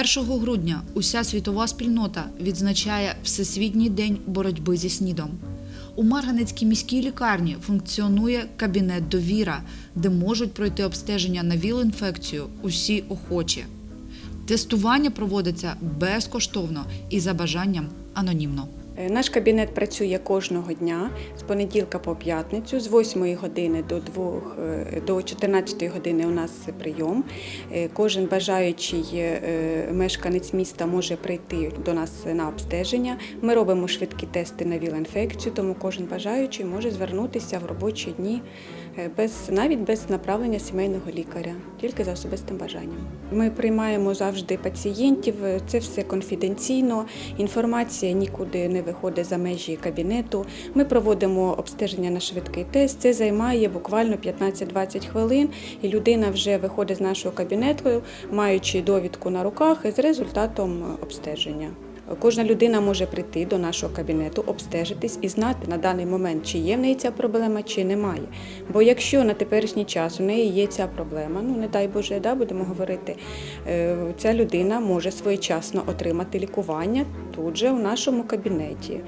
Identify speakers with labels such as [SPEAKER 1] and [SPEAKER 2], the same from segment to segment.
[SPEAKER 1] 1 грудня уся світова спільнота відзначає Всесвітній день боротьби зі СНІДом. У Марганецькій міській лікарні функціонує кабінет довіра, де можуть пройти обстеження на ВІЛ-інфекцію усі охочі. Тестування проводиться безкоштовно і за бажанням анонімно.
[SPEAKER 2] Е, Наш кабінет працює кожного дня з понеділка по п'ятницю, з 8 години до 2, е, до 14 години у нас прийом. Е, Кожен бажаючий мешканець міста може прийти до нас на обстеження. Ми робимо швидкі тести на ВІЛ-інфекцію, тому кожен бажаючий може звернутися в робочі дні без навіть без направлення сімейного лікаря, тільки за особистим бажанням. Ми приймаємо завжди пацієнтів. Це все конфіденційно. Інформація нікуди не виходить за межі кабінету. Ми проводимо обстеження на швидкий тест. Це займає буквально 15-20 хвилин, і людина вже виходить з нашого кабінету, маючи довідку на руках з результатом обстеження. Кожна людина може прийти до нашого кабінету, обстежитись і знати на даний момент, чи є в неї ця проблема, чи немає. Бо якщо на теперішній час у неї є ця проблема, ну не дай Боже, да, будемо говорити, е, ця людина може своєчасно отримати лікування тут же у нашому кабінеті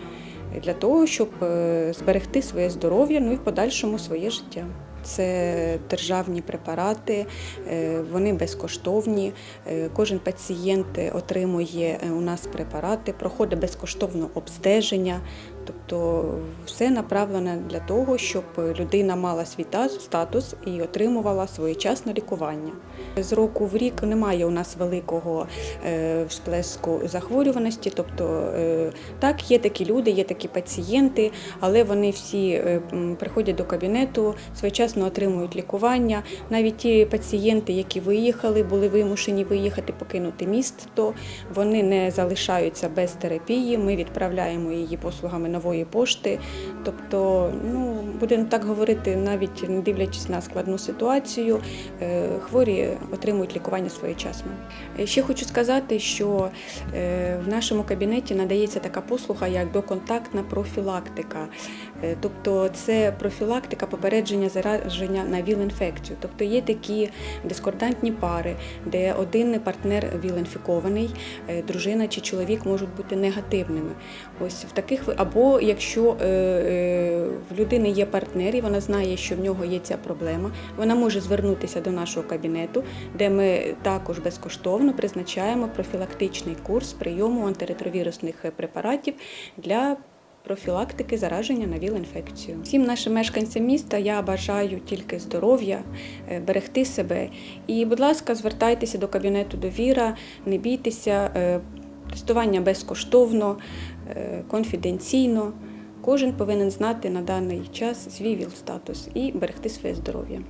[SPEAKER 2] для того, щоб е, зберегти своє здоров'я, ну і в подальшому своє життя. Це державні препарати, е, вони безкоштовні. Е, Кожен пацієнт отримує е, у нас препарати, проходить безкоштовне обстеження. Тобто все направлено для того, щоб людина мала свій статус і отримувала своєчасне лікування. З року в рік немає у нас великого е, всплеску захворюваності. Тобто, е, так, є такі люди, є такі пацієнти, але вони всі е, приходять до кабінету, своєчасно отримують лікування. Навіть ті пацієнти, які виїхали, були вимушені виїхати, покинути місто, вони не залишаються без терапії. Ми відправляємо її послугами нової пошти. Тобто, ну будемо так говорити, навіть не дивлячись на складну ситуацію, е, хворі отримують лікування своєчасно. Е, Ще хочу сказати, що е, в нашому кабінеті надається така послуга, як доконтактна профілактика. Тобто це профілактика попередження зараження на ВІЛ-інфекцію. Тобто є такі дискордантні пари, де один партнер ВІЛ-інфікований, дружина чи чоловік можуть бути негативними. Ось в таких ви- або якщо е, е, в людини є партнер і вона знає, що в нього є ця проблема, вона може звернутися до нашого кабінету, де ми також безкоштовно призначаємо профілактичний курс прийому антиретровірусних препаратів для профілактики зараження на ВІЛ-інфекцію. Всім нашим мешканцям міста я бажаю тільки здоров'я, е, берегти себе. І, будь ласка, звертайтеся до кабінету довіра, не бійтеся. Тестування безкоштовно, е, конфіденційно. Кожен повинен знати на даний час свій ВІЛ-статус і берегти своє здоров'я.